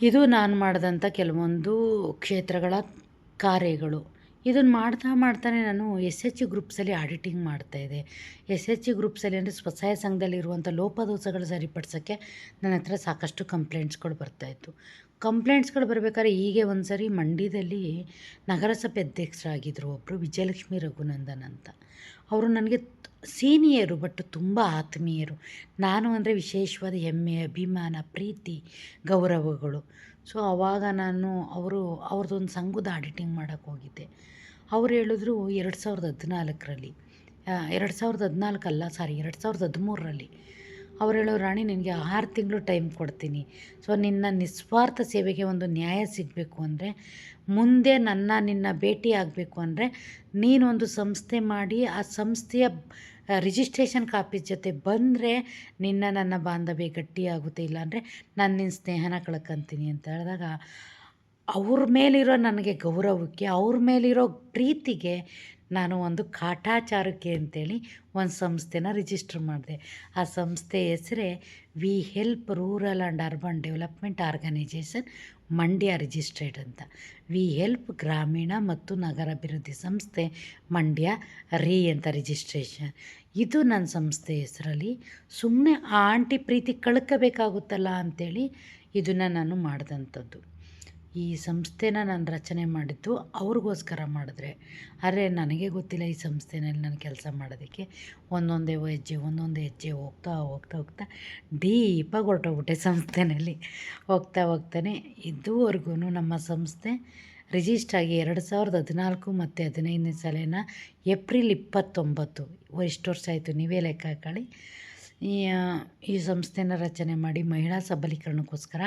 ಇದು ನಾನು ಮಾಡಿದಂಥ ಕೆಲವೊಂದು ಕ್ಷೇತ್ರಗಳ ಕಾರ್ಯಗಳು. ಇದನ್ನು ಮಾಡ್ತಾ ಮಾಡ್ತಾನೆ ನಾನು ಎಸ್ ಎಚ್ ಜಿ ಗ್ರೂಪ್ಸಲ್ಲಿ ಆಡಿಟಿಂಗ್ ಇದೆ ಎಸ್ ಎಚ್ ಜಿ ಗ್ರೂಪ್ಸಲ್ಲಿ ಅಂದರೆ ಸ್ವಸಹಾಯ ಸಂಘದಲ್ಲಿರುವಂಥ ಲೋಪದೋಷಗಳು ಸರಿಪಡಿಸೋಕ್ಕೆ ನನ್ನ ಹತ್ರ ಸಾಕಷ್ಟು ಕಂಪ್ಲೇಂಟ್ಸ್ಗಳು ಬರ್ತಾಯಿತ್ತು ಕಂಪ್ಲೇಂಟ್ಸ್ಗಳು ಬರ್ಬೇಕಾದ್ರೆ ಹೀಗೆ ಒಂದು ಸರಿ ಮಂಡ್ಯದಲ್ಲಿ ನಗರಸಭೆ ಅಧ್ಯಕ್ಷರಾಗಿದ್ದರು ಒಬ್ಬರು ವಿಜಯಲಕ್ಷ್ಮಿ ರಘುನಂದನ್ ಅಂತ. ಅವರು ನನಗೆ ಸೀನಿಯರು ಬಟ್ ತುಂಬ ಆತ್ಮೀಯರು. ನಾನು ಅಂದರೆ ವಿಶೇಷವಾದ ಹೆಮ್ಮೆ, ಅಭಿಮಾನ, ಪ್ರೀತಿ, ಗೌರವಗಳು. ಸೊ ಆವಾಗ ನಾನು ಅವರು, ಅವ್ರದ್ದೊಂದು ಸಂಘದ ಆಡಿಟಿಂಗ್ ಮಾಡೋಕ್ಕೆ ಹೋಗಿದ್ದೆ. ಅವ್ರು ಹೇಳಿದ್ರು ಎರಡು ಸಾವಿರದ ಹದಿನಾಲ್ಕರಲ್ಲಿ ಎರಡು ಸಾವಿರದ ಹದಿನಾಲ್ಕಲ್ಲ ಸಾರಿ ಎರಡು ಸಾವಿರದ ಹದಿಮೂರರಲ್ಲಿ ಅವ್ರು ಹೇಳೋ, ರಾಣಿ, ನಿನಗೆ ಆರು ತಿಂಗಳು ಟೈಮ್ ಕೊಡ್ತೀನಿ. ಸೊ, ನಿನ್ನ ನಿಸ್ವಾರ್ಥ ಸೇವೆಗೆ ಒಂದು ನ್ಯಾಯ ಸಿಗಬೇಕು ಅಂದರೆ, ಮುಂದೆ ನನ್ನ, ನಿನ್ನ ಭೇಟಿ ಆಗಬೇಕು ಅಂದರೆ, ನೀನೊಂದು ಸಂಸ್ಥೆ ಮಾಡಿ, ಆ ಸಂಸ್ಥೆಯ ರಿಜಿಸ್ಟ್ರೇಷನ್ ಕಾಪಿ ಜೊತೆ ಬಂದರೆ ನಿನ್ನ, ನನ್ನ ಬಾಂಧವ್ಯ ಗಟ್ಟಿಯಾಗುತ್ತೆ. ಇಲ್ಲಾಂದರೆ ನಾನು ನಿನ್ನ ಸ್ನೇಹನ ಕಳ್ಕೊಂತೀನಿ. ಅಂತ ಹೇಳಿದಾಗ, ಅವ್ರ ಮೇಲಿರೋ ನನಗೆ ಗೌರವಕ್ಕೆ, ಅವ್ರ ಮೇಲಿರೋ ಪ್ರೀತಿಗೆ ನಾನು ಒಂದು ಕಾಟಾಚಾರಕ್ಕೆ ಅಂತೇಳಿ ಒಂದು ಸಂಸ್ಥೆನ ರಿಜಿಸ್ಟರ್ ಮಾಡಿದೆ. ಆ ಸಂಸ್ಥೆ ಹೆಸರೇ we help rural and urban development organisation Mandya registered ಅಂತ. ವಿ ಹೆಲ್ಪ್ ಗ್ರಾಮೀಣ ಮತ್ತು ನಗರಾಭಿವೃದ್ಧಿ ಸಂಸ್ಥೆ ಮಂಡ್ಯ ರೀ ಅಂತ ರಿಜಿಸ್ಟ್ರೇಷನ್ ಇದು ನನ್ನ ಸಂಸ್ಥೆ ಹೆಸರಲ್ಲಿ. ಸುಮ್ಮನೆ ಆ ಆಂಟಿ ಪ್ರೀತಿ ಕಳ್ಕೋಬೇಕಾಗುತ್ತಲ್ಲ ಅಂಥೇಳಿ ಇದನ್ನು ನಾನು ಮಾಡಿದಂಥದ್ದು. ಈ ಸಂಸ್ಥೆನ ನಾನು ರಚನೆ ಮಾಡಿದ್ದು ಅವ್ರಿಗೋಸ್ಕರ ಮಾಡಿದ್ರೆ. ಆದರೆ ನನಗೆ ಗೊತ್ತಿಲ್ಲ ಈ ಸಂಸ್ಥೆನಲ್ಲಿ ನಾನು ಕೆಲಸ ಮಾಡೋದಕ್ಕೆ. ಒಂದೊಂದೇ ಹೆಜ್ಜೆ ಒಂದೊಂದೇ ಹೆಜ್ಜೆ ಹೋಗ್ತಾ ಹೋಗ್ತಾ ಹೋಗ್ತಾ ಡೀಪಾಗಿ ಹೊರಟೋಗ್ಬಿಟ್ಟೆ ಸಂಸ್ಥೆನಲ್ಲಿ. ಹೋಗ್ತಾ ಹೋಗ್ತಾನೆ. ಇದುವರೆಗೂ ನಮ್ಮ ಸಂಸ್ಥೆ ರಿಜಿಸ್ಟ್ರಾಗಿ ಎರಡು ಸಾವಿರದ ಹದಿನಾಲ್ಕು ಮತ್ತು ಹದಿನೈದನೇ ಸಲನ ಏಪ್ರಿಲ್ ಇಪ್ಪತ್ತೊಂಬತ್ತು. ಎಷ್ಟು ವರ್ಷ ಆಯಿತು, ನೀವೇ ಲೆಕ್ಕ ಹಾಕೊಳ್ಳಿ. ಈ ಈ ಸಂಸ್ಥೆನ ರಚನೆ ಮಾಡಿ ಮಹಿಳಾ ಸಬಲೀಕರಣಕ್ಕೋಸ್ಕರ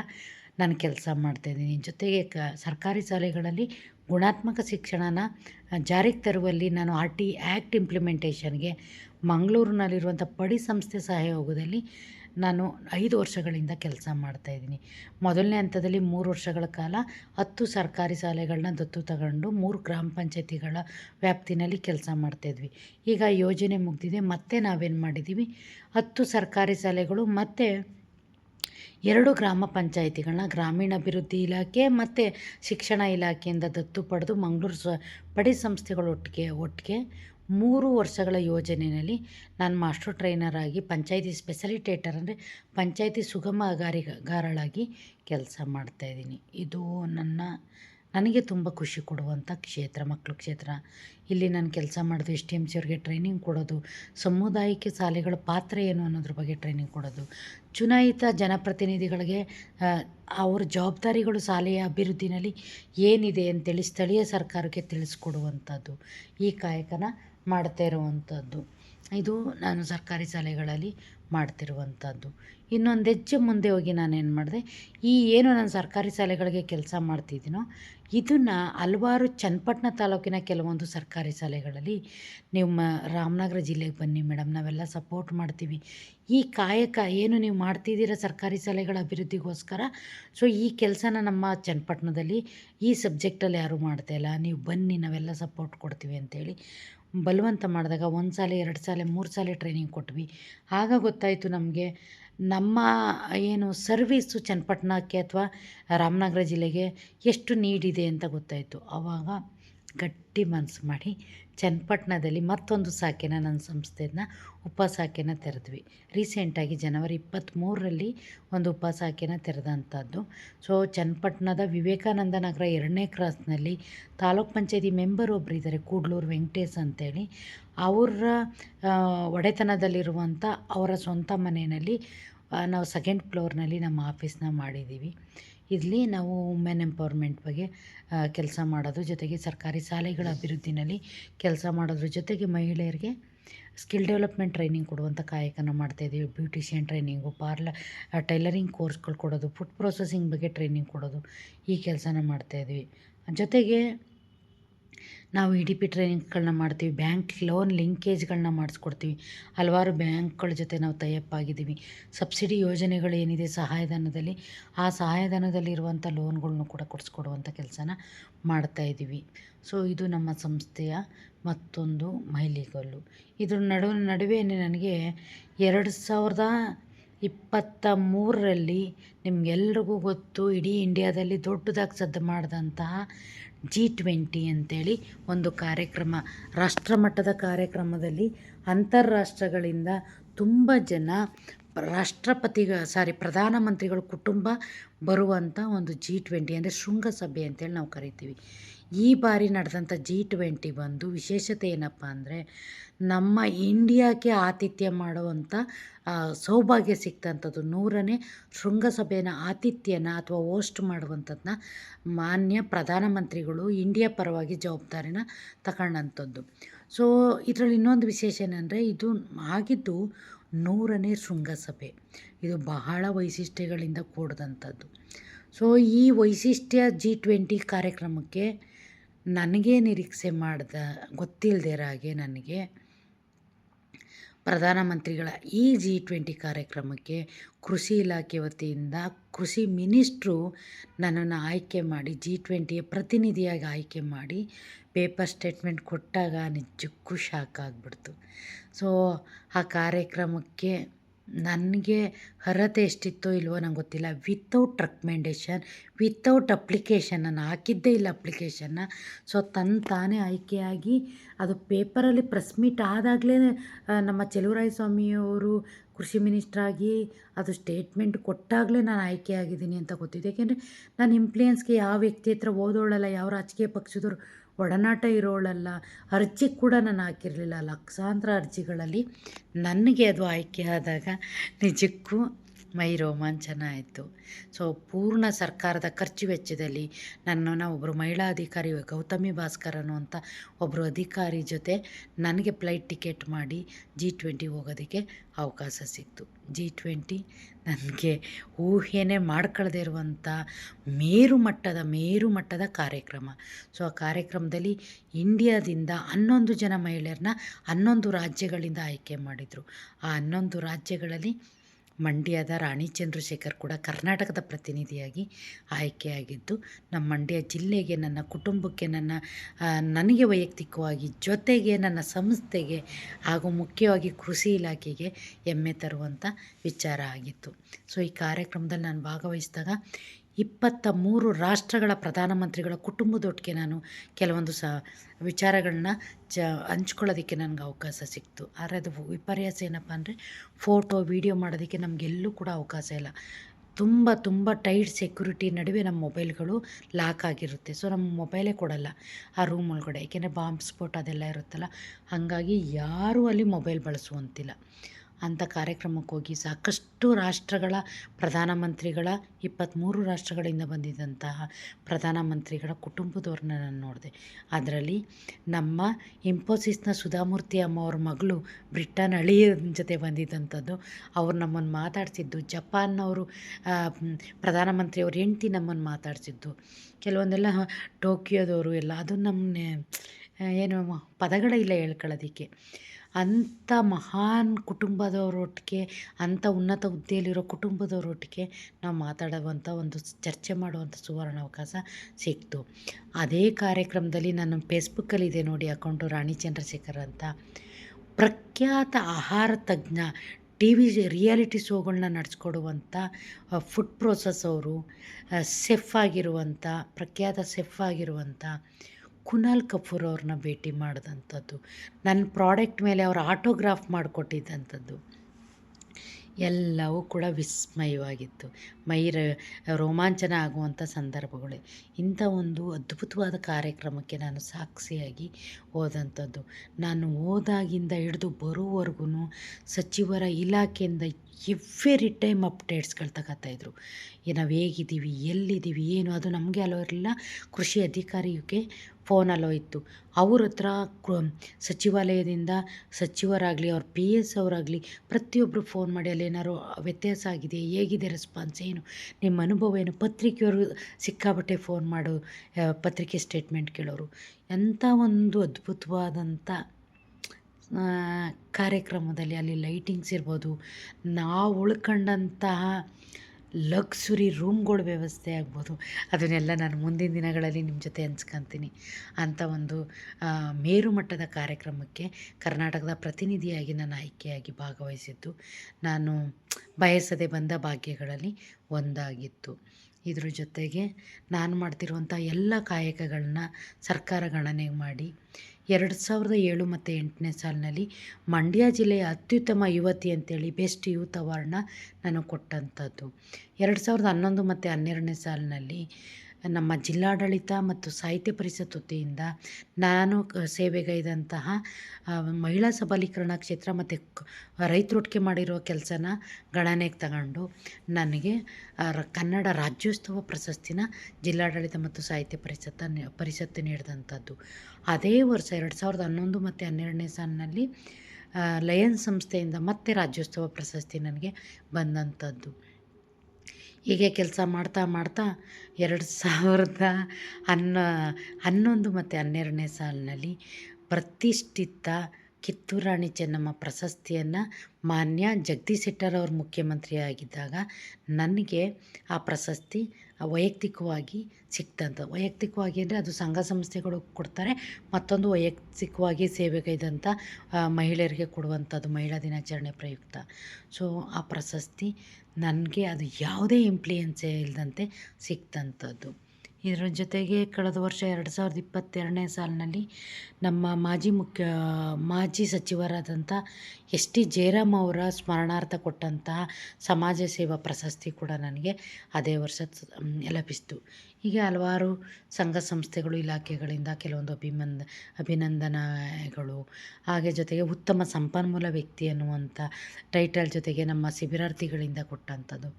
ನಾನು ಕೆಲಸ ಮಾಡ್ತಾಯಿದ್ದೀನಿ. ಜೊತೆಗೆ ಕ ಸರ್ಕಾರಿ ಶಾಲೆಗಳಲ್ಲಿ ಗುಣಾತ್ಮಕ ಶಿಕ್ಷಣನ ಜಾರಿಗೆ ತರುವಲ್ಲಿ ನಾನು ಆರ್ ಟಿ ಆ್ಯಕ್ಟ್ ಇಂಪ್ಲಿಮೆಂಟೇಷನ್ಗೆ ಮಂಗಳೂರಿನಲ್ಲಿರುವಂಥ ಪಡಿ ಸಂಸ್ಥೆ ಸಹಯೋಗದಲ್ಲಿ ನಾನು ಐದು ವರ್ಷಗಳಿಂದ ಕೆಲಸ ಮಾಡ್ತಾಯಿದ್ದೀನಿ. ಮೊದಲನೇ ಹಂತದಲ್ಲಿ ಮೂರು ವರ್ಷಗಳ ಕಾಲ ಹತ್ತು ಸರ್ಕಾರಿ ಶಾಲೆಗಳನ್ನ ದತ್ತು ತಗೊಂಡು ಮೂರು ಗ್ರಾಮ ಪಂಚಾಯತಿಗಳ ವ್ಯಾಪ್ತಿನಲ್ಲಿ ಕೆಲಸ ಮಾಡ್ತಾಯಿದ್ವಿ. ಈಗ ಯೋಜನೆ ಮುಗಿದಿದೆ, ಮತ್ತೆ ನಾವೇನು ಮಾಡಿದ್ದೀವಿ? ಹತ್ತು ಸರ್ಕಾರಿ ಶಾಲೆಗಳು, ಮತ್ತು ಎರಡು ಗ್ರಾಮ ಪಂಚಾಯಿತಿಗಳನ್ನ ಗ್ರಾಮೀಣಾಭಿವೃದ್ಧಿ ಇಲಾಖೆ ಮತ್ತು ಶಿಕ್ಷಣ ಇಲಾಖೆಯಿಂದ ದತ್ತು ಪಡೆದು ಮಂಗಳೂರು ಸ್ವ, ಪಡಿ ಸಂಸ್ಥೆಗಳು ಒಟ್ಟಿಗೆ ಒಟ್ಟಿಗೆ ಮೂರು ವರ್ಷಗಳ ಯೋಜನೆಯಲ್ಲಿ ನಾನು ಮಾಸ್ಟರ್ ಟ್ರೈನರ್ ಆಗಿ ಪಂಚಾಯಿತಿ ಸ್ಪೆಷಲಿಟೇಟರ್ ಅಂದರೆ ಪಂಚಾಯಿತಿ ಸುಗಮ ಅಗಾರಿಗಾರಳಾಗಿ ಕೆಲಸ ಮಾಡ್ತಾಯಿದ್ದೀನಿ ಇದು ನನ್ನ ನನಗೆ ತುಂಬ ಖುಷಿ ಕೊಡುವಂಥ ಕ್ಷೇತ್ರ, ಮಕ್ಕಳು ಕ್ಷೇತ್ರ. ಇಲ್ಲಿ ನಾನು ಕೆಲಸ ಮಾಡೋದು ಎಸ್ ಟಿ ಎಂ ಸಿ ಅವ್ರಿಗೆ ಟ್ರೈನಿಂಗ್ ಕೊಡೋದು, ಸಮುದಾಯಕ್ಕೆ ಶಾಲೆಗಳ ಪಾತ್ರ ಏನು ಅನ್ನೋದ್ರ ಬಗ್ಗೆ ಟ್ರೈನಿಂಗ್ ಕೊಡೋದು. ಚುನಾಯಿತ ಜನಪ್ರತಿನಿಧಿಗಳಿಗೆ ಅವ್ರ ಜವಾಬ್ದಾರಿಗಳು ಶಾಲೆಯ ಅಭಿವೃದ್ಧಿನಲ್ಲಿ ಏನಿದೆ ಅಂತೇಳಿ ಸ್ಥಳೀಯ ಸರ್ಕಾರಕ್ಕೆ ತಿಳಿಸ್ಕೊಡುವಂಥದ್ದು, ಈ ಕಾಯಕನ ಮಾಡ್ತಾ ಇರುವಂಥದ್ದು. ಇದು ನಾನು ಸರ್ಕಾರಿ ಶಾಲೆಗಳಲ್ಲಿ ಮಾಡ್ತಿರುವಂಥದ್ದು. ಇನ್ನೊಂದು ಹೆಜ್ಜೆ ಮುಂದೆ ಹೋಗಿ ನಾನೇನು ಮಾಡಿದೆ, ಈ ಏನು ನಾನು ಸರ್ಕಾರಿ ಶಾಲೆಗಳಿಗೆ ಕೆಲಸ ಮಾಡ್ತಿದ್ದೀನೋ ಇದನ್ನು ಹಲವಾರು ಚನ್ನಪಟ್ಟಣ ತಾಲೂಕಿನ ಕೆಲವೊಂದು ಸರ್ಕಾರಿ ಶಾಲೆಗಳಲ್ಲಿ ನಿಮ್ಮ ರಾಮನಗರ ಜಿಲ್ಲೆಗೆ ಬನ್ನಿ ಮೇಡಮ್, ನಾವೆಲ್ಲ ಸಪೋರ್ಟ್ ಮಾಡ್ತೀವಿ. ಈ ಕಾಯಕ ಏನು ನೀವು ಮಾಡ್ತಿದ್ದೀರ ಸರ್ಕಾರಿ ಶಾಲೆಗಳ ಅಭಿವೃದ್ಧಿಗೋಸ್ಕರ? ಸೊ ಈ ಕೆಲಸನ ನಮ್ಮ ಚನ್ನಪಟ್ಟಣದಲ್ಲಿ ಈ ಸಬ್ಜೆಕ್ಟಲ್ಲಿ ಯಾರೂ ಮಾಡ್ತಾಯಿಲ್ಲ ನೀವು ಬನ್ನಿ, ನಾವೆಲ್ಲ ಸಪೋರ್ಟ್ ಕೊಡ್ತೀವಿ ಅಂತೇಳಿ. ಬಲವಂತ ಮಾಡಿದಾಗ ಒಂದು ಸಾಲೆ, ಎರಡು ಸಾಲೆ, ಮೂರು ಸಾಲೆ ಟ್ರೈನಿಂಗ್ ಕೊಟ್ವಿ. ಆಗ ಗೊತ್ತಾಯಿತು ನಮಗೆ ನಮ್ಮ ಏನು ಸರ್ವೀಸು ಚನ್ನಪಟ್ಟಣಕ್ಕೆ ಅಥವಾ ರಾಮನಗರ ಜಿಲ್ಲೆಗೆ ಎಷ್ಟು ನೀಡಿದೆ ಅಂತ ಗೊತ್ತಾಯಿತು. ಆವಾಗ ಗಟ್ಟಿ ಮನಸ್ಸು ಮಾಡಿ ಚನ್ನಪಟ್ಟಣದಲ್ಲಿ ಮತ್ತೊಂದು ಶಾಖೆನ ನನ್ನ ಸಂಸ್ಥೆನ ಉಪ ತೆರೆದ್ವಿ. ರೀಸೆಂಟಾಗಿ ಜನವರಿ ಇಪ್ಪತ್ತ್ಮೂರರಲ್ಲಿ ಒಂದು ಉಪ ತೆರೆದಂಥದ್ದು. ಸೊ, ಚನ್ನಪಟ್ಟಣದ ವಿವೇಕಾನಂದ ನಗರ ಎರಡನೇ ಕ್ರಾಸ್ನಲ್ಲಿ ತಾಲೂಕ್ ಪಂಚಾಯತಿ ಮೆಂಬರ್ ಒಬ್ಬರು ಇದ್ದಾರೆ, ಕೂಡ್ಲೂರು ವೆಂಕಟೇಶ್ ಅಂತೇಳಿ. ಅವರ ಒಡೆತನದಲ್ಲಿರುವಂಥ ಅವರ ಸ್ವಂತ ಮನೆಯಲ್ಲಿ ನಾವು ಸೆಕೆಂಡ್ ಫ್ಲೋರ್ನಲ್ಲಿ ನಮ್ಮ ಆಫೀಸ್ನ ಮಾಡಿದ್ದೀವಿ. ಇಲ್ಲಿ ನಾವು ವುಮೆನ್ ಎಂಪವರ್ಮೆಂಟ್ ಬಗ್ಗೆ ಕೆಲಸ ಮಾಡೋದು, ಜೊತೆಗೆ ಸರ್ಕಾರಿ ಶಾಲೆಗಳ ಅಭಿವೃದ್ಧಿನಲ್ಲಿ ಕೆಲಸ ಮಾಡೋದ್ರ ಜೊತೆಗೆ ಮಹಿಳೆಯರಿಗೆ ಸ್ಕಿಲ್ ಡೆವಲಪ್ಮೆಂಟ್ ಟ್ರೈನಿಂಗ್ ಕೊಡುವಂಥ ಕಾಯಕನ ಮಾಡ್ತಾಯಿದ್ದೀವಿ ಬ್ಯೂಟಿಷಿಯನ್ ಟ್ರೈನಿಂಗು ಪಾರ್ಲ ಟೈಲರಿಂಗ್ ಕೋರ್ಸ್ಗಳು ಕೊಡೋದು ಫುಡ್ ಪ್ರೊಸೆಸಿಂಗ್ ಬಗ್ಗೆ ಟ್ರೈನಿಂಗ್ ಕೊಡೋದು, ಈ ಕೆಲಸನ ಮಾಡ್ತಾಯಿದ್ವಿ ಜೊತೆಗೆ ನಾವು ಇ ಡಿ ಪಿ ಟ್ರೈನಿಂಗ್ಗಳನ್ನ ಮಾಡ್ತೀವಿ. ಬ್ಯಾಂಕ್ ಲೋನ್ ಲಿಂಕೇಜ್ಗಳನ್ನ ಮಾಡಿಸ್ಕೊಡ್ತೀವಿ. ಹಲವಾರು ಬ್ಯಾಂಕ್ಗಳ ಜೊತೆ ನಾವು ಟೈಅಪ್ ಆಗಿದ್ದೀವಿ. ಸಬ್ಸಿಡಿ ಯೋಜನೆಗಳು ಏನಿದೆ, ಸಹಾಯಧನದಲ್ಲಿ, ಆ ಸಹಾಯಧನದಲ್ಲಿರುವಂಥ ಲೋನ್ಗಳ್ನು ಕೂಡ ಕೊಡಿಸ್ಕೊಡುವಂಥ ಕೆಲಸನ ಮಾಡ್ತಾಯಿದ್ದೀವಿ ಸೊ ಇದು ನಮ್ಮ ಸಂಸ್ಥೆಯ ಮತ್ತೊಂದು ಮೈಲಿಗಲ್ಲು. ಇದ್ರ ನಡುವೆ ನಡುವೆ ನನಗೆ ಎರಡು ಸಾವಿರದ ಇಪ್ಪತ್ತ ಮೂರರಲ್ಲಿ ನಿಮಗೆಲ್ರಿಗೂ ಗೊತ್ತು, ಇಡೀ ಇಂಡಿಯಾದಲ್ಲಿ ದೊಡ್ಡದಾಗಿ ಸದ್ದು ಮಾಡಿದಂತಹ ಜಿ ಟ್ವೆಂಟಿ ಅಂತೇಳಿ ಒಂದು ಕಾರ್ಯಕ್ರಮ. ರಾಷ್ಟ್ರಮಟ್ಟದ ಕಾರ್ಯಕ್ರಮದಲ್ಲಿ ಅಂತಾರಾಷ್ಟ್ರಗಳಿಂದ ತುಂಬ ಜನ ರಾಷ್ಟ್ರಪತಿಗ, ಸಾರಿ ಪ್ರಧಾನಮಂತ್ರಿಗಳ ಕುಟುಂಬ ಬರುವಂಥ ಒಂದು ಜಿ ಟ್ವೆಂಟಿ ಅಂದರೆ ಶೃಂಗಸಭೆ ಅಂತೇಳಿ ನಾವು ಕರಿತೀವಿ. ಈ ಬಾರಿ ನಡೆದಂಥ ಜಿ ಟ್ವೆಂಟಿ ಬಂದು ವಿಶೇಷತೆ ಏನಪ್ಪ ಅಂದರೆ ನಮ್ಮ ಇಂಡಿಯಾಕ್ಕೆ ಆತಿಥ್ಯ ಮಾಡುವಂಥ ಸೌಭಾಗ್ಯ ಸಿಕ್ತಂಥದ್ದು ನೂರನೇ ಶೃಂಗಸಭೆಯ ಆತಿಥ್ಯನ ಅಥವಾ ಹೋಸ್ಟ್ ಮಾಡುವಂಥದ್ದನ್ನ ಮಾನ್ಯ ಪ್ರಧಾನಮಂತ್ರಿಗಳು ಇಂಡಿಯಾ ಪರವಾಗಿ ಜವಾಬ್ದಾರಿನ ತಗೊಂಡಂಥದ್ದು ಸೊ ಇದರಲ್ಲಿ ಇನ್ನೊಂದು ವಿಶೇಷ ಏನಂದರೆ ಇದು ಆಗಿದ್ದು ನೂರನೇ ಶೃಂಗಸಭೆ. ಇದು ಬಹಳ ವೈಶಿಷ್ಟ್ಯಗಳಿಂದ ಕೂಡಿದಂಥದ್ದು. ಸೊ ಈ ವೈಶಿಷ್ಟ್ಯ ಜಿ ಟ್ವೆಂಟಿ ಕಾರ್ಯಕ್ರಮಕ್ಕೆ ನನಗೆ ನಿರೀಕ್ಷೆ ಮಾಡಿದ ಗೊತ್ತಿಲ್ಲದೆ ಹಾಗೆ ನನಗೆ ಪ್ರಧಾನಮಂತ್ರಿಗಳ ಈ ಜಿ ಟ್ವೆಂಟಿ ಕಾರ್ಯಕ್ರಮಕ್ಕೆ ಕೃಷಿ ಇಲಾಖೆ ವತಿಯಿಂದ ಕೃಷಿ ಮಿನಿಸ್ಟ್ರು ನನ್ನನ್ನು ಆಯ್ಕೆ ಮಾಡಿ, ಜಿ ಟ್ವೆಂಟಿಯ ಪ್ರತಿನಿಧಿಯಾಗಿ ಆಯ್ಕೆ ಮಾಡಿ ಪೇಪರ್ ಸ್ಟೇಟ್ಮೆಂಟ್ ಕೊಟ್ಟಾಗ ನಿಜಕ್ಕೂ ಶಾಕ್ ಆಗಿಬಿಡ್ತು. ಸೊ, ಆ ಕಾರ್ಯಕ್ರಮಕ್ಕೆ ನನಗೆ ಅರ್ಹತೆ ಎಷ್ಟಿತ್ತೋ ಇಲ್ವೋ ನಂಗೆ ಗೊತ್ತಿಲ್ಲ. ವಿತೌಟ್ ರೆಕ್ಮೆಂಡೇಷನ್ ವಿತೌಟ್ ಅಪ್ಲಿಕೇಶನ್ ನಾನು ಹಾಕಿದ್ದೇ ಇಲ್ಲ ಅಪ್ಲಿಕೇಶನ್ನ ಸೊ ತನ್ನ ತಾನೇ ಆಯ್ಕೆಯಾಗಿ ಅದು ಪೇಪರಲ್ಲಿ ಪ್ರೆಸ್ ಮೀಟ್ ಆದಾಗಲೇ ನಮ್ಮ ಚೆಲುವರಾಯ ಸ್ವಾಮಿಯವರು ಕೃಷಿ ಮಿನಿಸ್ಟ್ರಾಗಿ ಅದು ಸ್ಟೇಟ್ಮೆಂಟ್ ಕೊಟ್ಟಾಗಲೇ ನಾನು ಆಯ್ಕೆಯಾಗಿದ್ದೀನಿ ಅಂತ ಗೊತ್ತಿದೆ. ಯಾಕೆಂದರೆ ನಾನು ಇಂಪ್ಲೂಯೆನ್ಸ್ಗೆ ಯಾವ ವ್ಯಕ್ತಿ ಹತ್ರ ಓದೋಳಲ್ಲ, ಯಾವ ರಾಜಕೀಯ ಪಕ್ಷದವ್ರು ಒಡನಾಟ ಇರೋಳಲ್ಲ ಅರ್ಜಿ ಕೂಡ ನಾನು ಹಾಕಿರಲಿಲ್ಲ. ಲಕ್ಷಾಂತರ ಅರ್ಜಿಗಳಲ್ಲಿ ನನಗೆ ಅದು ಆಯ್ಕೆ ಆದಾಗ ನಿಜಕ್ಕೂ ಮೈ ರೋಮಾಂಚನ ಆಯಿತು. ಸೊ ಪೂರ್ಣ ಸರ್ಕಾರದ ಖರ್ಚು ವೆಚ್ಚದಲ್ಲಿ ನನ್ನನ್ನು ಒಬ್ಬರು ಮಹಿಳಾ ಅಧಿಕಾರಿ, ಗೌತಮಿ ಭಾಸ್ಕರ್ ಅನ್ನುವಂಥ ಒಬ್ಬರು ಅಧಿಕಾರಿ ಜೊತೆ ನನಗೆ ಫ್ಲೈಟ್ ಟಿಕೆಟ್ ಮಾಡಿ ಜಿ ಟ್ವೆಂಟಿ ಹೋಗೋದಕ್ಕೆ ಅವಕಾಶ ಸಿಕ್ತು. ಜಿ ಟ್ವೆಂಟಿ ನನಗೆ ಊಹೆನೇ ಮಾಡ್ಕೊಳ್ಳದೇ ಇರುವಂಥ ಮೇರು ಮಟ್ಟದ ಮೇರು ಮಟ್ಟದ ಕಾರ್ಯಕ್ರಮ. ಸೊ ಆ ಕಾರ್ಯಕ್ರಮದಲ್ಲಿ ಇಂಡಿಯಾದಿಂದ ಹನ್ನೊಂದು ಜನ ಮಹಿಳೆಯರನ್ನ ಹನ್ನೊಂದು ರಾಜ್ಯಗಳಿಂದ ಆಯ್ಕೆ ಮಾಡಿದರು. ಆ ಹನ್ನೊಂದು ರಾಜ್ಯಗಳಲ್ಲಿ ಮಂಡ್ಯದ ರಾಣಿ ಚಂದ್ರಶೇಖರ್ ಕೂಡ ಕರ್ನಾಟಕದ ಪ್ರತಿನಿಧಿಯಾಗಿ ಆಯ್ಕೆಯಾಗಿದ್ದು, ನಮ್ಮ ಮಂಡ್ಯ ಜಿಲ್ಲೆಗೆ ನನ್ನ ಕುಟುಂಬಕ್ಕೆ ನನ್ನ ನನಗೆ ವೈಯಕ್ತಿಕವಾಗಿ ಜೊತೆಗೆ ನನ್ನ ಸಂಸ್ಥೆಗೆ ಹಾಗೂ ಮುಖ್ಯವಾಗಿ ಕೃಷಿ ಇಲಾಖೆಗೆ ಹೆಮ್ಮೆ ತರುವಂಥ ವಿಚಾರ ಆಗಿತ್ತು. ಸೊ ಈ ಕಾರ್ಯಕ್ರಮದಲ್ಲಿ ನಾನು ಭಾಗವಹಿಸಿದಾಗ ಇಪ್ಪತ್ತ ಮೂರು ರಾಷ್ಟ್ರಗಳ ಪ್ರಧಾನಮಂತ್ರಿಗಳ ಕುಟುಂಬದೊಟ್ಟಿಗೆ ನಾನು ಕೆಲವೊಂದು ಸ ವಿಚಾರಗಳನ್ನ ಚ ಹಂಚ್ಕೊಳ್ಳೋದಕ್ಕೆ ನನಗೆ ಅವಕಾಶ ಸಿಕ್ತು. ಆದರೆ ಅದು ವಿಪರ್ಯಾಸ ಏನಪ್ಪ ಅಂದರೆ ಫೋಟೋ, ವೀಡಿಯೋ ಮಾಡೋದಕ್ಕೆ ನಮಗೆಲ್ಲೂ ಕೂಡ ಅವಕಾಶ ಇಲ್ಲ. ತುಂಬ ತುಂಬ ಟೈಟ್ ಸೆಕ್ಯುರಿಟಿ ನಡುವೆ ನಮ್ಮ ಮೊಬೈಲ್ಗಳು ಲಾಕ್ ಆಗಿರುತ್ತೆ. ಸೊ ನಮ್ಮ ಮೊಬೈಲೇ ಕೊಡಲ್ಲ ಆ ರೂಮ್ ಒಳಗಡೆ. ಏಕೆಂದರೆ ಬಾಂಬ್ ಸ್ಫೋಟ ಅದೆಲ್ಲ ಇರುತ್ತಲ್ಲ, ಹಾಗಾಗಿ ಯಾರೂ ಅಲ್ಲಿ ಮೊಬೈಲ್ ಬಳಸುವಂತಿಲ್ಲ. ಅಂಥ ಕಾರ್ಯಕ್ರಮಕ್ಕೆ ಹೋಗಿ ಸಾಕಷ್ಟು ರಾಷ್ಟ್ರಗಳ ಪ್ರಧಾನಮಂತ್ರಿಗಳ ಇಪ್ಪತ್ತ್ಮೂರು ರಾಷ್ಟ್ರಗಳಿಂದ ಬಂದಿದ್ದಂತಹ ಪ್ರಧಾನಮಂತ್ರಿಗಳ ಕುಟುಂಬದವ್ರನ್ನ ನಾನು ನೋಡಿದೆ. ಅದರಲ್ಲಿ ನಮ್ಮ ಇಂಫೋಸಿಸ್ನ ಸುಧಾಮೂರ್ತಿ ಅಮ್ಮ ಅವ್ರ ಮಗಳು ಬ್ರಿಟನ್ ಅಳಿಯ ಜೊತೆ ಬಂದಿದ್ದಂಥದ್ದು. ಅವ್ರು ನಮ್ಮನ್ನು ಮಾತಾಡ್ಸಿದ್ದು. ಜಪಾನ್ನವರು ಪ್ರಧಾನಮಂತ್ರಿಯವ್ರ ಹೆಂಡ್ತಿ ನಮ್ಮನ್ನು ಮಾತಾಡಿಸಿದ್ದು. ಕೆಲವೊಂದೆಲ್ಲ ಟೋಕಿಯೋದವರು ಎಲ್ಲ. ಅದು ನಮ್ಮನ್ನೇ ಏನು ಪದಗಳಿಲ್ಲ ಹೇಳ್ಕೊಳ್ಳೋದಕ್ಕೆ. ಅಂಥ ಮಹಾನ್ ಕುಟುಂಬದವರೊಟ್ಟಿಗೆ, ಅಂಥ ಉನ್ನತ ಹುದ್ದೆಯಲ್ಲಿರೋ ಕುಟುಂಬದವರೊಟ್ಟಿಗೆ ನಾವು ಮಾತಾಡುವಂಥ ಒಂದು ಚರ್ಚೆ ಮಾಡುವಂಥ ಸುವರ್ಣ ಅವಕಾಶ ಸಿಕ್ತು. ಅದೇ ಕಾರ್ಯಕ್ರಮದಲ್ಲಿ ನನ್ನ ಫೇಸ್ಬುಕ್ಕಲ್ಲಿದೆ ನೋಡಿ ಅಕೌಂಟು ರಾಣಿ ಚಂದ್ರಶೇಖರ್ ಅಂತ. ಪ್ರಖ್ಯಾತ ಆಹಾರ ತಜ್ಞ ಟಿ ವಿ ರಿಯಾಲಿಟಿ ಶೋಗಳನ್ನ ನಡೆಸ್ಕೊಡುವಂಥ ಫುಡ್ ಪ್ರೋಸೆಸ್ ಅವರು ಸೆಫ್ ಆಗಿರುವಂಥ, ಪ್ರಖ್ಯಾತ ಸೆಫ್ ಆಗಿರುವಂಥ ಕುನಾಲ್ ಕಪೂರ್ ಅವ್ರನ್ನ ಭೇಟಿ ಮಾಡಿದಂಥದ್ದು, ನನ್ನ ಪ್ರಾಡಕ್ಟ್ ಮೇಲೆ ಅವ್ರು ಆಟೋಗ್ರಾಫ್ ಮಾಡಿಕೊಟ್ಟಿದ್ದಂಥದ್ದು, ಎಲ್ಲವೂ ಕೂಡ ವಿಸ್ಮಯವಾಗಿತ್ತು. ಮೈ ರೋಮಾಂಚನ ಆಗುವಂಥ ಸಂದರ್ಭಗಳು. ಇಂಥ ಒಂದು ಅದ್ಭುತವಾದ ಕಾರ್ಯಕ್ರಮಕ್ಕೆ ನಾನು ಸಾಕ್ಷಿಯಾಗಿ ಹೋದಂಥದ್ದು. ನಾನು ಹೋದಾಗಿಂದ ಹಿಡಿದು ಬರೋವರೆಗೂ ಸಚಿವರ ಇಲಾಖೆಯಿಂದ ಎವ್ರಿ ಟೈಮ್ ಅಪ್ಡೇಟ್ಸ್ಗಳು ತಗೋತಾಯಿದ್ರು ನಾವು ಹೇಗಿದ್ದೀವಿ, ಎಲ್ಲಿದ್ದೀವಿ, ಏನು, ಅದು ನಮಗೆ ಅಲೋ ಇರಲಿಲ್ಲ. ಕೃಷಿ ಅಧಿಕಾರಿಗೆ ಫೋನ್ ಅಲೋ ಇತ್ತು. ಅವ್ರ ಹತ್ರ ಸಚಿವಾಲಯದಿಂದ ಸಚಿವರಾಗಲಿ ಅವ್ರ ಪಿ ಎಸ್ ಅವರಾಗಲಿ ಪ್ರತಿಯೊಬ್ಬರು ಫೋನ್ ಮಾಡಿ ಅಲ್ಲಿ ಏನಾದ್ರು ವ್ಯತ್ಯಾಸ ಆಗಿದೆ, ಹೇಗಿದೆ ರೆಸ್ಪಾನ್ಸ್ ಏನು, ನಿಮ್ಮ ಅನುಭವ ಏನು, ಪತ್ರಿಕೆಯವರು ಸಿಕ್ಕಾಬಟ್ಟೆ ಫೋನ್ ಮಾಡು ಪತ್ರಿಕೆ ಸ್ಟೇಟ್ಮೆಂಟ್ ಕೇಳೋರು. ಎಂಥ ಒಂದು ಅದ್ಭುತವಾದಂಥ ಕಾರ್ಯಕ್ರಮದಲ್ಲಿ ಅಲ್ಲಿ ಲೈಟಿಂಗ್ಸ್ ಇರ್ಬೋದು, ನಾವು ಉಳ್ಕೊಂಡಂತಹ ಲಕ್ಸುರಿ ರೂಮ್ಗಳ ವ್ಯವಸ್ಥೆ ಆಗ್ಬೋದು. ಅದನ್ನೆಲ್ಲ ನಾನು ಮುಂದಿನ ದಿನಗಳಲ್ಲಿ ನಿಮ್ಮ ಜೊತೆ ಹಂಚ್ಕೊತೀನಿ. ಅಂಥ ಒಂದು ಮೇರುಮಟ್ಟದ ಕಾರ್ಯಕ್ರಮಕ್ಕೆ ಕರ್ನಾಟಕದ ಪ್ರತಿನಿಧಿಯಾಗಿ ನಾನು ಆಯ್ಕೆಯಾಗಿ ಭಾಗವಹಿಸಿದ್ದು. ನಾನು ಬಯಸದೆ ಬಂದ ಭಾಗ್ಯಗಳಲ್ಲಿ ಒಂದಾಗಿತ್ತು. ಇದ್ರ ಜೊತೆಗೆ ನಾನು ಮಾಡ್ತಿರುವಂಥ ಎಲ್ಲ ಕಾಯಕಗಳನ್ನ ಸರ್ಕಾರ ಗಣನೆ ಮಾಡಿ ಎರಡು ಸಾವಿರದ ಏಳು ಮತ್ತು ಎಂಟನೇ ಸಾಲಿನಲ್ಲಿ ಮಂಡ್ಯ ಜಿಲ್ಲೆಯ ಅತ್ಯುತ್ತಮ ಯುವತಿ ಅಂತೇಳಿ ಬೆಸ್ಟ್ ಯೂತ್ ಅವಾರ್ಡ್ನ ನಾನು ಕೊಟ್ಟಂಥದ್ದು. ಎರಡು ಸಾವಿರದ ಹನ್ನೊಂದು ಮತ್ತು ಹನ್ನೆರಡನೇ ಸಾಲಿನಲ್ಲಿ ನಮ್ಮ ಜಿಲ್ಲಾಡಳಿತ ಮತ್ತು ಸಾಹಿತ್ಯ ಪರಿಷತ್ ವತಿಯಿಂದ ನಾನು ಸೇವೆಗೈದಂತಹ ಮಹಿಳಾ ಸಬಲೀಕರಣ ಕ್ಷೇತ್ರ ಮತ್ತು ರೈತರೊಟ್ಟಿಗೆ ಮಾಡಿರುವ ಕೆಲಸನ ಗಣನೆಗೆ ತಗೊಂಡು ನನಗೆ ಕನ್ನಡ ರಾಜ್ಯೋತ್ಸವ ಪ್ರಶಸ್ತಿನ ಜಿಲ್ಲಾಡಳಿತ ಮತ್ತು ಸಾಹಿತ್ಯ ಪರಿಷತ್ತ ಪರಿಷತ್ತು ನೀಡಿದಂಥದ್ದು ಅದೇ ವರ್ಷ, ಎರಡು ಸಾವಿರದ ಹನ್ನೊಂದು ಮತ್ತು ಹನ್ನೆರಡನೇ ಸಾಲಿನಲ್ಲಿ ಲಯನ್ಸ್ ಸಂಸ್ಥೆಯಿಂದ ಮತ್ತೆ ರಾಜ್ಯೋತ್ಸವ ಪ್ರಶಸ್ತಿ ನನಗೆ ಬಂದಂಥದ್ದು ಹೀಗೆ ಕೆಲಸ ಮಾಡ್ತಾ ಮಾಡ್ತಾ ಎರಡು ಸಾವಿರದ ಹನ್ನ, ಹನ್ನೊಂದು ಮತ್ತು ಹನ್ನೆರಡನೇ ಸಾಲಿನಲ್ಲಿ ಪ್ರತಿಷ್ಠಿತ ಕಿತ್ತೂರು ರಾಣಿ ಚೆನ್ನಮ್ಮ ಪ್ರಶಸ್ತಿಯನ್ನು ಮಾನ್ಯ ಜಗದೀಶ್ ಶೆಟ್ಟರ್ ಅವರು ಮುಖ್ಯಮಂತ್ರಿಯಾಗಿದ್ದಾಗ ನನಗೆ ಆ ಪ್ರಶಸ್ತಿ ವೈಯಕ್ತಿಕವಾಗಿ ಸಿಕ್ತಂಥ ವೈಯಕ್ತಿಕವಾಗಿ ಅಂದರೆ ಅದು ಸಂಘ ಸಂಸ್ಥೆಗಳು ಕೊಡ್ತಾರೆ, ಮತ್ತೊಂದು ವೈಯಕ್ತಿಕವಾಗಿ ಸೇವೆಗೈದಂಥ ಮಹಿಳೆಯರಿಗೆ ಕೊಡುವಂಥದ್ದು ಮಹಿಳಾ ದಿನಾಚರಣೆ ಪ್ರಯುಕ್ತ. ಸೊ ಆ ಪ್ರಶಸ್ತಿ ನನಗೆ ಅದು ಯಾವುದೇ ಇಂಪ್ಲಿಯನ್ಸೇ ಇಲ್ಲದಂತೆ ಸಿಕ್ತಂಥದ್ದು ಇದರ ಜೊತೆಗೆ ಕಳೆದ ವರ್ಷ ಎರಡು ಸಾವಿರದ ಇಪ್ಪತ್ತೆರಡನೇ ಸಾಲಿನಲ್ಲಿ ನಮ್ಮ ಮಾಜಿ ಮುಖ್ಯ, ಮಾಜಿ ಸಚಿವರಾದಂಥ ಎಸ್ ಟಿ ಜಯರಾಮ್ ಅವರ ಸ್ಮರಣಾರ್ಥ ಕೊಟ್ಟಂತಹ ಸಮಾಜ ಸೇವಾ ಪ್ರಶಸ್ತಿ ಕೂಡ ನನಗೆ ಅದೇ ವರ್ಷ ಲಭಿಸಿತು. ಹೀಗೆ ಹಲವಾರು ಸಂಘ ಸಂಸ್ಥೆಗಳು, ಇಲಾಖೆಗಳಿಂದ ಕೆಲವೊಂದು ಅಭಿಮನ್, ಅಭಿನಂದನೆಗಳು. ಹಾಗೆ ಜೊತೆಗೆ ಉತ್ತಮ ಸಂಪನ್ಮೂಲ ವ್ಯಕ್ತಿ ಅನ್ನುವಂಥ ಟೈಟಲ್ ಜೊತೆಗೆ ನಮ್ಮ ಶಿಬಿರಾರ್ಥಿಗಳಿಂದ ಕೊಟ್ಟಂಥದ್ದು.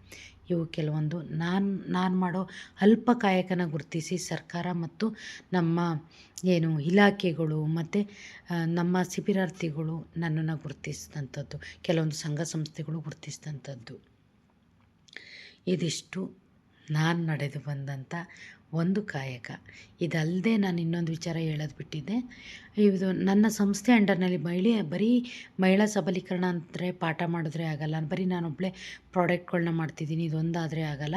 ಇವು ಕೆಲವೊಂದು ನಾನು ನಾನು ಮಾಡೋ ಅಲ್ಪ ಕಾಯಕನ ಗುರುತಿಸಿ ಸರ್ಕಾರ ಮತ್ತು ನಮ್ಮ ಏನು ಇಲಾಖೆಗಳು ಮತ್ತು ನಮ್ಮ ಶಿಬಿರಾರ್ಥಿಗಳು ನನ್ನನ್ನು ಗುರುತಿಸಿದಂಥದ್ದು, ಕೆಲವೊಂದು ಸಂಘ ಸಂಸ್ಥೆಗಳು ಗುರುತಿಸಿದಂಥದ್ದು. ಇದಿಷ್ಟು. ನಾನು ನಡೆದು ಬಂದಂಥ ಒಂದು ಕಾಯಕ. ಇದಲ್ಲದೆ ನಾನು ಇನ್ನೊಂದು ವಿಚಾರ ಹೇಳೋದು ಬಿಟ್ಟಿದ್ದೆ. ಇದು ನನ್ನ ಸಂಸ್ಥೆ ಅಂಡರ್ನಲ್ಲಿ ಮಹಿಳೆ ಬರೀ ಮಹಿಳಾ ಸಬಲೀಕರಣ ಅಂದರೆ ಪಾಠ ಮಾಡಿದ್ರೆ ಆಗಲ್ಲ. ಬರೀ ನಾನೊಬ್ಬಳೇ ಪ್ರಾಡಕ್ಟ್ಗಳನ್ನ ಮಾಡ್ತಿದ್ದೀನಿ, ಇದೊಂದಾದರೆ ಆಗಲ್ಲ.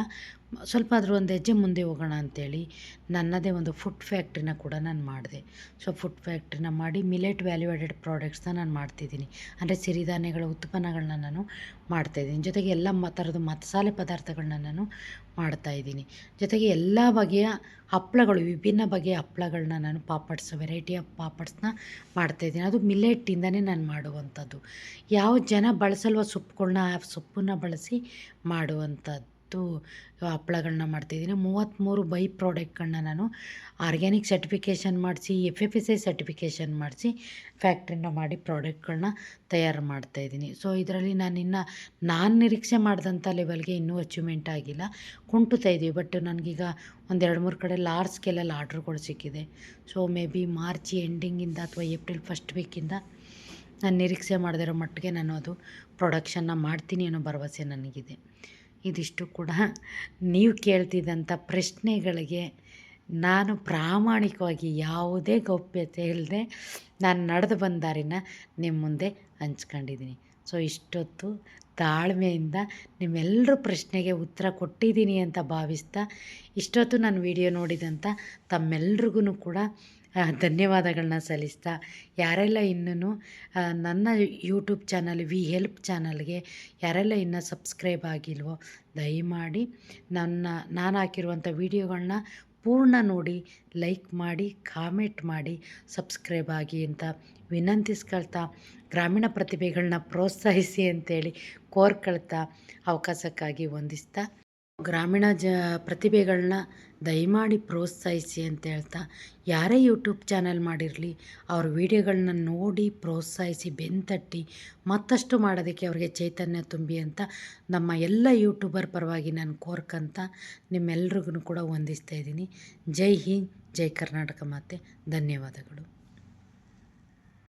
ಸ್ವಲ್ಪ ಆದರೂ ಒಂದು ಹೆಜ್ಜೆ ಮುಂದೆ ಹೋಗೋಣ ಅಂತೇಳಿ ನನ್ನದೇ ಒಂದು ಫುಡ್ ಫ್ಯಾಕ್ಟ್ರಿನ ಕೂಡ ನಾನು ಮಾಡಿದೆ. ಸೊ, ಫುಡ್ ಫ್ಯಾಕ್ಟ್ರಿನ ಮಾಡಿ ಮಿಲೆಟ್ ವ್ಯಾಲ್ಯೂ ಆಡೆಡ್ ಪ್ರಾಡಕ್ಟ್ಸ್ನ ನಾನು ಮಾಡ್ತಿದ್ದೀನಿ. ಅಂದರೆ ಸಿರಿಧಾನ್ಯಗಳ ಉತ್ಪನ್ನಗಳನ್ನ ನಾನು ಮಾಡ್ತಾಯಿದ್ದೀನಿ ಜೊತೆಗೆ ಎಲ್ಲ ಥರದ ಮಸಾಲೆ ಪದಾರ್ಥಗಳನ್ನ ನಾನು ಮಾಡ್ತಾಯಿದ್ದೀನಿ ಜೊತೆಗೆ ಎಲ್ಲ ಬಗೆಯ ಹಪ್ಪಳಗಳು ವಿಭಿನ್ನ ಬಗೆಯ ಹಪ್ಳಗಳನ್ನ ನಾನು ಪಾಪಡ್ಸ್, ವೆರೈಟಿ ಆಫ್ ಪಾಪಡ್ಸ್ನ ಮಾಡ್ತಾಯಿದ್ದೀನಿ. ಅದು ಮಿಲೆಟ್ಟಿಂದನೇ ನಾನು ಮಾಡುವಂಥದ್ದು. ಯಾವ ಜನ ಬಳಸಲ್ವ ಸೊಪ್ಪುಗಳನ್ನ ಆ ಸೊಪ್ಪನ್ನ ಬಳಸಿ ಮಾಡುವಂಥದ್ದು. ಹಪ್ಳಗಳನ್ನ ಮಾಡ್ತಿದ್ದೀನಿ. ಮೂವತ್ತ್ಮೂರು ಬೈ ಪ್ರಾಡಕ್ಟ್ಗಳನ್ನ ನಾನು ಆರ್ಗ್ಯಾನಿಕ್ ಸರ್ಟಿಫಿಕೇಷನ್ ಮಾಡಿಸಿ, F F S I certification ಮಾಡಿಸಿ ಫ್ಯಾಕ್ಟ್ರಿನ ಮಾಡಿ ಪ್ರಾಡಕ್ಟ್ಗಳನ್ನ ತಯಾರು ಮಾಡ್ತಾಯಿದ್ದೀನಿ ಸೊ ಇದರಲ್ಲಿ ನಾನು ಇನ್ನು, ನಾನು ನಿರೀಕ್ಷೆ ಮಾಡಿದಂಥ ಲೆವೆಲ್ಗೆ ಇನ್ನೂ ಅಚೀವ್ಮೆಂಟ್ ಆಗಿಲ್ಲ. ಕುಂಟುತ್ತಾ ಇದ್ದೀವಿ ಬಟ್ ನನಗೀಗ ಒಂದೆರಡು ಮೂರು ಕಡೆ ಲಾರ್ಜ್ ಸ್ಕೇಲಲ್ಲಿ ಆರ್ಡ್ರ್ಗಳು ಸಿಕ್ಕಿದೆ. ಸೊ ಮೇ ಬಿ ಮಾರ್ಚ್ ಎಂಡಿಂಗಿಂದ ಅಥವಾ ಏಪ್ರಿಲ್ ಫಸ್ಟ್ ವೀಕಿಂದ ನಾನು ನಿರೀಕ್ಷೆ ಮಾಡದಿರೋ ಮಟ್ಟಿಗೆ ನಾನು ಅದು ಪ್ರೊಡಕ್ಷನ್ನ ಮಾಡ್ತೀನಿ ಅನ್ನೋ ಭರವಸೆ ನನಗಿದೆ. ಇದಿಷ್ಟು ಕೂಡ ನೀವು ಕೇಳ್ತಿದ್ದಂಥ ಪ್ರಶ್ನೆಗಳಿಗೆ ನಾನು ಪ್ರಾಮಾಣಿಕವಾಗಿ ಯಾವುದೇ ಗೌಪ್ಯತೆ ಇಲ್ಲದೆ ನಾನು ನಡೆದು ಬಂದ ದಾರಿನ ನಿಮ್ಮ ಮುಂದೆ ಹಂಚ್ಕೊಂಡಿದ್ದೀನಿ. ಸೊ, ಇಷ್ಟೊತ್ತು ತಾಳ್ಮೆಯಿಂದ ನಿಮ್ಮೆಲ್ಲರ ಪ್ರಶ್ನೆಗೆ ಉತ್ತರ ಕೊಟ್ಟಿದ್ದೀನಿ ಅಂತ ಭಾವಿಸ್ತಾ ಇಷ್ಟೊತ್ತು ನಾನು ವಿಡಿಯೋ ನೋಡಿದಂಥ ತಮ್ಮೆಲ್ರಿಗೂ ಕೂಡ ಧನ್ಯವಾದಗಳನ್ನ ಸಲ್ಲಿಸ್ತಾ, ಯಾರೆಲ್ಲ ಇನ್ನೂ ನನ್ನ ಯೂಟ್ಯೂಬ್ ಚಾನಲ್ ವಿ ಹೆಲ್ಪ್ ಚಾನಲ್ಗೆ ಯಾರೆಲ್ಲ ಇನ್ನೂ ಸಬ್ಸ್ಕ್ರೈಬ್ ಆಗಿಲ್ವೋ, ದಯಮಾಡಿ ನನ್ನ, ನಾನು ಹಾಕಿರುವಂಥ ವೀಡಿಯೋಗಳನ್ನ ಪೂರ್ಣ ನೋಡಿ ಲೈಕ್ ಮಾಡಿ ಕಾಮೆಂಟ್ ಮಾಡಿ ಸಬ್ಸ್ಕ್ರೈಬ್ ಆಗಿ ಅಂತ ವಿನಂತಿಸ್ಕೊಳ್ತಾ, ಗ್ರಾಮೀಣ ಪ್ರತಿಭೆಗಳನ್ನ ಪ್ರೋತ್ಸಾಹಿಸಿ ಅಂತೇಳಿ ಕೋರ್ಕೊಳ್ತಾ ಅವಕಾಶಕ್ಕಾಗಿ ವಂದಿಸ್ತಾ ಗ್ರಾಮೀಣ ಜ ಪ್ರತಿಭೆಗಳನ್ನ ದಯಮಾಡಿ ಪ್ರೋತ್ಸಾಹಿಸಿ ಅಂತ ಹೇಳ್ತಾ, ಯಾರೇ ಯೂಟ್ಯೂಬ್ ಚಾನಲ್ ಮಾಡಿರಲಿ, ಅವ್ರ ವೀಡಿಯೋಗಳನ್ನ ನೋಡಿ ಪ್ರೋತ್ಸಾಹಿಸಿ ಬೆಂತಟ್ಟಿ, ಮತ್ತಷ್ಟು ಮಾಡೋದಕ್ಕೆ ಅವ್ರಿಗೆ ಚೈತನ್ಯ ತುಂಬಿ ಅಂತ ನಮ್ಮ ಎಲ್ಲ ಯೂಟ್ಯೂಬರ್ ಪರವಾಗಿ ನಾನು ಕೋರ್ಕಂತ ನಿಮ್ಮೆಲ್ರಿಗೂ ಕೂಡ ವಂದಿಸ್ತಾ ಇದ್ದೀನಿ. ಜೈ ಹಿಂದ್, ಜೈ ಕರ್ನಾಟಕ ಮಾತೆ. ಧನ್ಯವಾದಗಳು.